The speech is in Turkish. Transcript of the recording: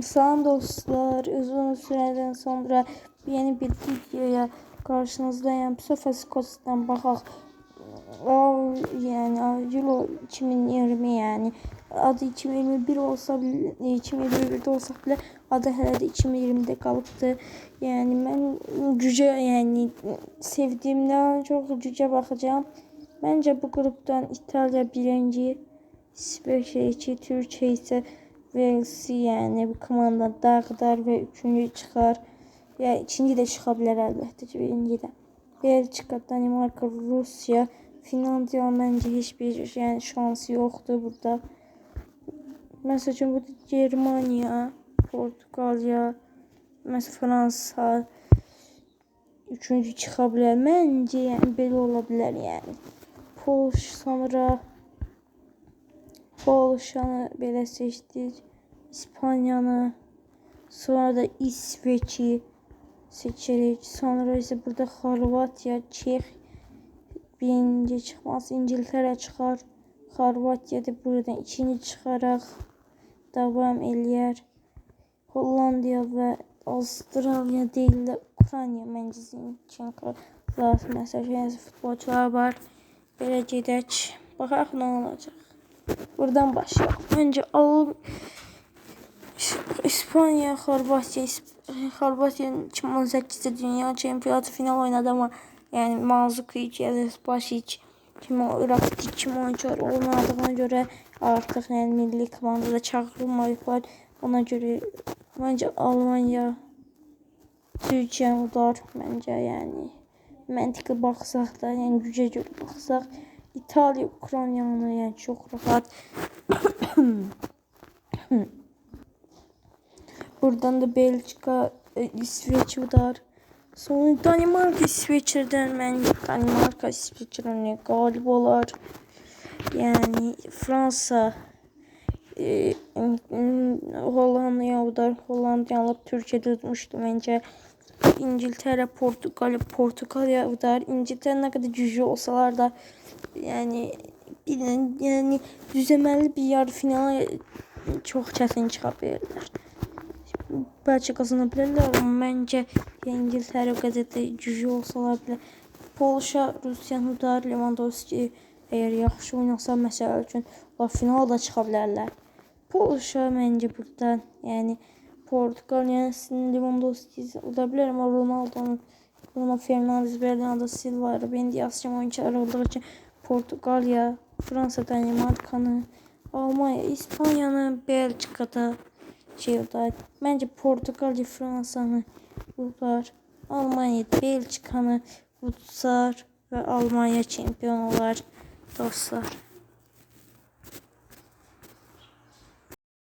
Selam dostlar. Uzun süreden sonra yeni bir videoya karşınızdayım. Bu sefer Scott'tan bakaq. O yani Euro 2020 yani adı 2021 olsa bile 2021'de olsa bile adı hələ də 2020'de qalıbdı. Yani mən cüce yani sevdiğimden çok cüce bakacağım. Bence bu gruptan İtalya birinci, İsveç iki, Türkiye ise Wales'i yani bu komanda dağıdar ve üçüncü çıkar. Ya ikinci de çıkabilir elbette ki birinci de. Belçika, Danimarka, Rusya, Finlandiya bence hiçbir yani şansı yoktu burada. Mesela burada Germanya, Portugalya, mesela Fransa üçüncü çıkabilir. Bence yani böyle olabilir yani. Polş sonra Polşanı belə seçdik. İspaniyanı, sonra da İsveç'i seçerik. Sonra ise burada Xorvatiya, Çex birinci çıxmaz. İngiltərə çıxar. Xorvatiya da buradan ikinci çıxaraq davam eləyər. Hollandiya və Avustraliya deyil də Ukrayna məncə Zinchenko zaten məsələn futbolcular var. Belə gedək. Baxaq nə olacaq. Buradan başlayalım. Önce alalım İspanya, Xorvatiya, Xorvatiyanın 2018-də dünya çempionatı final oynadı amma yəni Manzukic, Yazbaşic kimi Rakitic kimi oyunçular olmadığına görə artıq yəni milli komandada çağırılmayıblar. Ona görə məncə Almaniya Türkiyə udar məncə yəni məntiqli baxsaq da, yəni gücə görə baxsaq İtalya Ukrayna'nı yani çok rahat. Buradan da Belçika, e, İsveç var. Sonra Danimarka İsveç'den ben Danimarka İsveç'den galip olar. Yani Fransa e, Hollanda'ya udar. Hollanda'ya alıp Türkiye'de tutmuştu bence. İngiltere, Portugal, Portugalya udar. İngiltere ne kadar cücü olsalar da yani yani düzəməli bir yarı final çox çətin çıxa bilərlər. Bəlkə qazana bilərlər, amma məncə İngiltərə qədər də olsalar belə Polşa, Rusiyanı da Lewandowski əgər yaxşı oynasa məsəl üçün onlar finala da çıxa bilərlər. Polşa məncə burdan, yəni Portuqaliya Lewandowski ola bilər, amma Ronaldo'nun Bruno Fernandes, Bernardo Silva, Ruben Dias kimi oyuncular olduğu için Portugalya, Fransa, Danimarkanı, Almanya, İspanya'nı, Belçika'da şey udar. Bence Portugalya, Fransa'nı udar. Almanya, Belçika'nı utsar ve Almanya şampiyon olar dostlar.